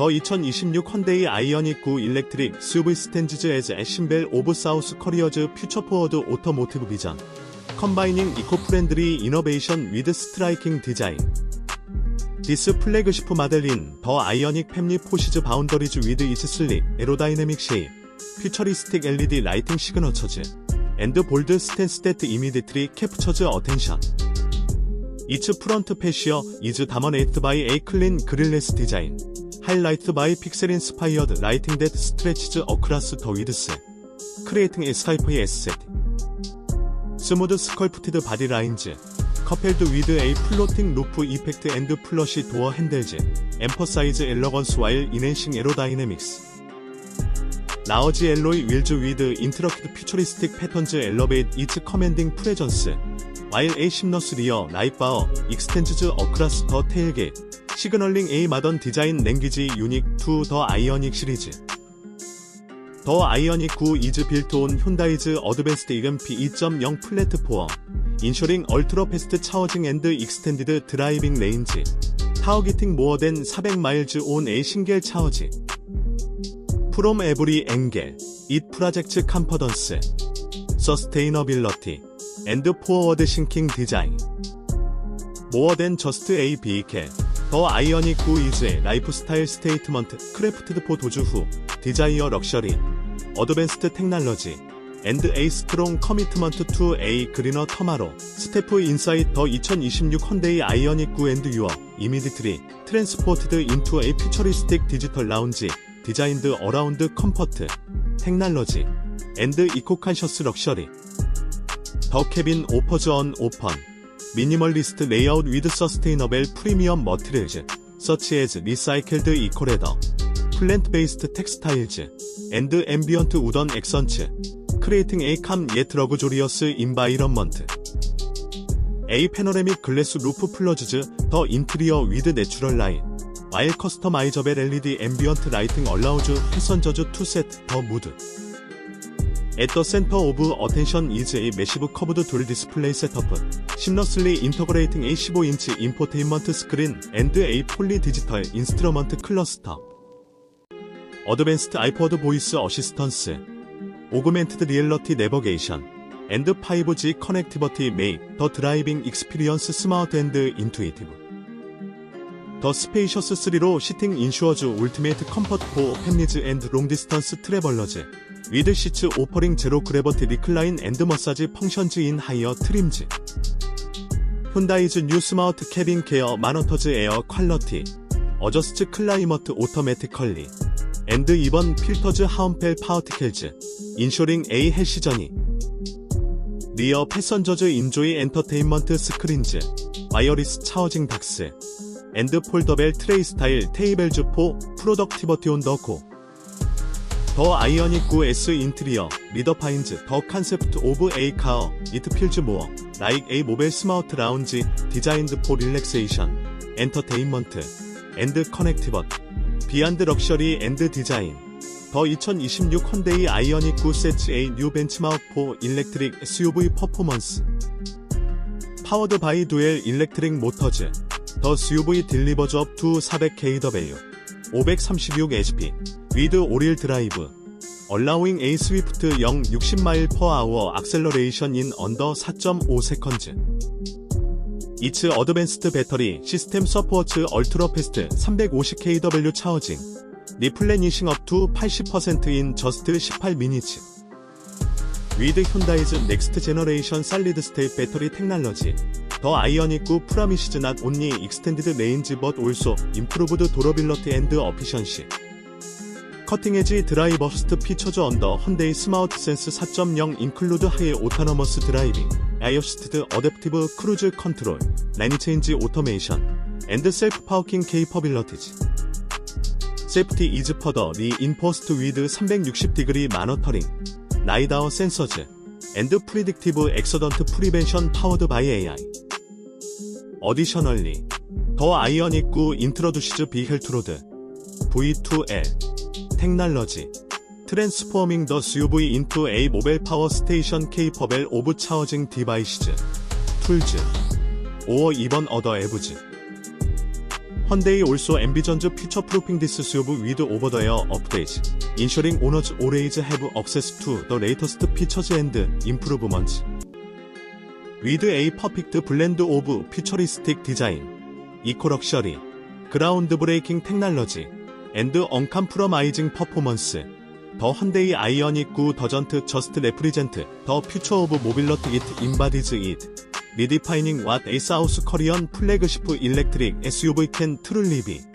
더 2026 헌데이 아이오닉 9 일렉트릭 SUV 스탠드즈 에즈 애신벨 오브 사우스 커리어즈 퓨처 포워드 오토모티브 비전. 컴바이닝 이코 프렌드리 이너베이션 위드 스트라이킹 디자인. 디스 플래그시프 마델린 더 아이오닉 팹리 포시즈 바운더리즈 위드 이츠 슬릭 에로다이내믹 쉐입. 퓨처리스틱 LED 라이팅 시그너처즈. 앤드 볼드 스탠스 데트 이미디트리 캡처즈 어텐션. 이츠 프런트 패시어 이즈 다먼 에이트 바이 에이 클린 그릴레스 디자인 하이라이트 바이 픽셀 인스파이어드 라이팅 데트 스트레치즈 어크라스 더 위드스 크리에이팅 에 스카이프의 에셋 스무드 스컬프티드 바디 라인즈 커펠드 위드 에이 플로팅 루프 이펙트 앤드 플러시 도어 핸들즈 엠퍼사이즈 엘러건스 와일 이넨싱 에로다이내믹스 라어지 엘로이 윌즈 위드 인트러키드 퓨처리스틱 패턴즈 엘러베이트 이츠 커맨딩 프레전스 와일 에이 심너스 리어 라이바어 익스텐즈즈 어크라스 더 테일게 시그널링 A 마던 디자인 랭귀지 유닉 투더 아이오닉 시리즈. 더 아이오닉 9 이즈 빌트 온 현다이즈 어드밴스드 EMP 2.0 플랫포엄 인쇼링 얼트러 패스트 차워징 앤드 익스텐디드 드라이빙 레인지. 타워기팅 모어된 400마일즈 온 A 싱겔 차워지. 프롬 에브리 앵겔 잇 프라젝트 컴퍼던스. 서스테이너빌러티 앤드 포워드 싱킹 디자인. 모어 된 저스트 A 비이켈 더 아이오닉 9 이즈의 라이프스타일 스테이트먼트 크래프트드 포 도주 후 디자이어 럭셔리 어드밴스드 테크놀로지 앤드 A 스트롱 커미트먼트 투 A 그리너 터마로 스태프 인사이트 더 2026 헌데이 아이오닉 9 앤드 유어 이미디트리 트랜스포트드 인투 A 퓨처리스틱 디지털 라운지 디자인드 어라운드 컴퍼트 테크놀로지 앤드 이코칸셔스 럭셔리. 더 캐빈 오퍼즈 언 오펀 미니멀리스트 레이아웃 위드 서스테이너벨 프리미엄 머티리얼즈 서치 에즈 리사이클드 이코레더 플랜트 베이스트 텍스타일즈 앤드 앰비언트 우던 액선츠 크리에이팅 에이 캄 예트 러그 조리어스 인바이런먼트. A 패노래믹 글래스 루프 플러즈즈 더 인트리어 위드 내추럴 라인 와일 커스터마이저벨 LED 앰비언트 라이팅 얼라우즈 패선저즈 투 세트 더 무드 At the center of attention is a massive curved dual display setup, seamlessly integrating a 15-inch infotainment screen and a fully digital instrument cluster. Advanced iPod voice assistance, augmented reality navigation, and 5G connectivity make the driving experience smart and intuitive. The spacious 3로 시팅 ensures ultimate comfort for families and long-distance travelers. 위드 시츠 오퍼링 제로 그래버티 리클라인 앤드 머사지 펑션즈 인 하이어 트림즈. 훈다이즈 뉴 스마트 캐빈 케어 마노터즈 에어 퀄러티. 어저스트 클라이머트 오토매티컬리. 앤드 2번 필터즈 하운펠 파워티켈즈. 인쇼링 A 헬시전이. 리어 패선저즈 인조이 엔터테인먼트 스크린즈. 와이어리스 차워징 닥스. 앤드 폴더벨 트레이 스타일 테이벨즈 포 프로덕티버티 온 더고 더 아이오닉 9S 인트리어, 리더 파인즈, 더 컨셉트 오브 A 카어, 이트 필즈 모어, 라이크 A 모벨 스마트 라운지, 디자인드 포 릴렉세이션, 엔터테인먼트, 앤드 커넥티벗, 비안드 럭셔리 앤드 디자인. 더 2026 헌데이 아이오닉 9 세츠 A 뉴 벤치마크 포 일렉트릭 SUV 퍼포먼스. 파워드 바이 두엘 일렉트릭 모터즈. 더 SUV 딜리버즈 업투 400kW. 536HP. 위드 오릴 드라이브. allowing a swift 0 60마일 per hour acceleration in under 4.5 seconds 이츠 어드밴스드 배터리 시스템 서포츠 얼트라 패스트 350kW 차워징. 리플레니싱 업투 80%인 저스트 18 미니츠. 위드 현다이즈 넥스트 제너레이션 살리드 스테이트 배터리 테크놀로지. 더9 프라미시즈 낫 온리 익스텐 커팅에지 드라이버스트 피처즈 언더 헌데이 스마트 센스 4.0 인클루드 하이 오토너머스 드라이빙 아이어시스트드 어댑티브 크루즈 컨트롤 라인 체인지 오토메이션 앤드 셀프 파워킹 케이퍼빌러티즈 세프티 이즈 퍼더 리 인포스트 위드 360 디그리 마노터링 라이다워 센서즈 앤드 프리딕티브 엑서던트 프리벤션 파워드 바이 AI 어디셔널리 더 아이오닉 9 인트로두시즈 비헬트로드 V2L Technology. Transforming the SUV into a mobile power station capable of charging devices. Tools. 5월 2번 Other Evs. Hyundai also envisions future proofing this SUV with over the air updates, ensuring owners always have access to the latest features and improvements. With a perfect blend of futuristic design, eco-luxury, ground-breaking technology, 앤드 언캄프러마이징 퍼포먼스 더 헌데이 아이어닉 구 더전트 저스트 레프리젠트 더 퓨처 오브 모빌러티 잇 인바디즈 잇 리디파이닝 왓 에이 사우스 커리언 플래그시프 일렉트릭 SUV 캔 트룰리비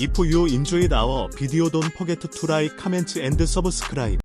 If you enjoyed our video don't forget to like, comment and subscribe.